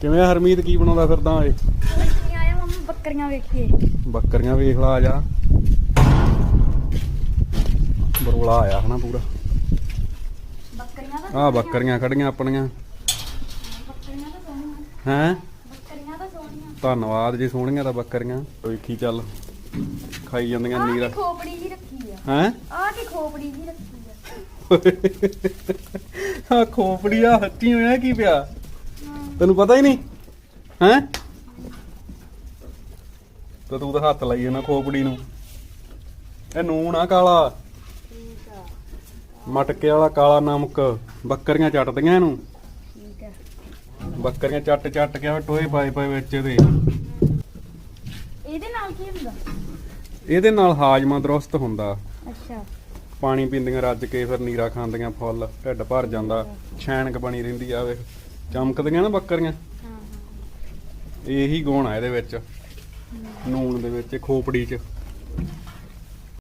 ਕਿਵੇਂ ਆ ਹਰਮੀਤ? ਕੀ ਬਣਾਉਂਦਾ ਫਿਰਦਾ ਓਏ ਨਹੀਂ ਆਇਆ ਮੰਮੀ ਬੱਕਰੀਆਂ ਵੇਖੀਏ। ਬੱਕਰੀਆਂ ਵੇਖ ਲਾ ਆ ਜਾ। ਬਰੋਲਾ ਆਇਆ ਹਨਾ ਪੂਰਾ। ਬੱਕਰੀਆਂ ਤਾਂ ਆ ਬੱਕਰੀਆਂ ਖੜੀਆਂ ਆਪਣੀਆਂ। ਬੱਕਰੀਆਂ ਤਾਂ ਸੋਹਣੀਆਂ। ਹੈਂ? ਬੱਕਰੀਆਂ ਤਾਂ ਸੋਹਣੀਆਂ। ਧੰਨਵਾਦ ਜੀ ਸੋਹਣੀਆਂ ਤਾਂ ਬੱਕਰੀਆਂ। ਵੇਖੀ ਚੱਲ ਖਾਈ ਜਾਂਦੀਆਂ ਆਹ ਨੀਰਾ। ਖੋਪੜੀ ਜੀ ਰੱਖੀ ਆ। ਹੈਂ? ਆਹ ਕੀ ਖੋਪੜੀ ਜੀ ਰੱਖੀ ਆ। ਆ ਖੋਪੜੀ ਆ ਹੱਟੀ ਹੋਇਆ ਕੀ ਪਿਆ? ਤੈਨੂੰ ਪਤਾ ਹੀ ਨਹੀਂ? ਹੈਂ? ਤੇ ਤੂੰ ਤਾਂ ਹੱਥ ਲਾਈ ਇਹਨਾਂ ਖੋਪੜੀ ਨੂੰ। ਇਹ ਨੂਣ ਆ ਕਾਲਾ। ਠੀਕ ਆ ਮਟਕੇ ਵਾਲਾ ਕਾਲਾ ਨਮਕ। ਬੱਕਰੀਆਂ ਚੱਟਦੀਆਂ ਇਹਨੂੰ। ਠੀਕ ਆ ਬੱਕਰੀਆਂ ਚੱਟ ਚੱਟ ਕੇ ਉਹ ਟੋਏ ਪਾਏ ਪਾਏ ਵਿੱਚ ਇਹਦੇ। ਇਹਦੇ ਨਾਲ ਕੀ ਹੁੰਦਾ? ਇਹਦੇ ਨਾਲ ਹਾਜ਼ਮਾ ਦਰੁਸਤ ਹੁੰਦਾ। ਅੱਛਾ। ਪਾਣੀ ਪੀਂਦੀਆਂ ਰੱਜ ਕੇ ਫਿਰ ਨੀਰਾ ਖਾਂਦੀਆਂ ਫੁੱਲ। ਢਿੱਡ ਭਰ ਜਾਂਦਾ। ਛੈਣਕ ਬਣੀ ਰਹਿੰਦੀ ਆ ਵੇਖ। ਚਮਕਦੀਆਂ ਨਾ ਬੱਕਰੀਆਂ। ਹਾਂ ਹਾਂ। ਇਹੀ ਗੁਣ ਆ ਇਹਦੇ ਵਿੱਚ। ਨੂਣ ਦੇ ਵਿੱਚ ਖੋਪੜੀ 'ਚ।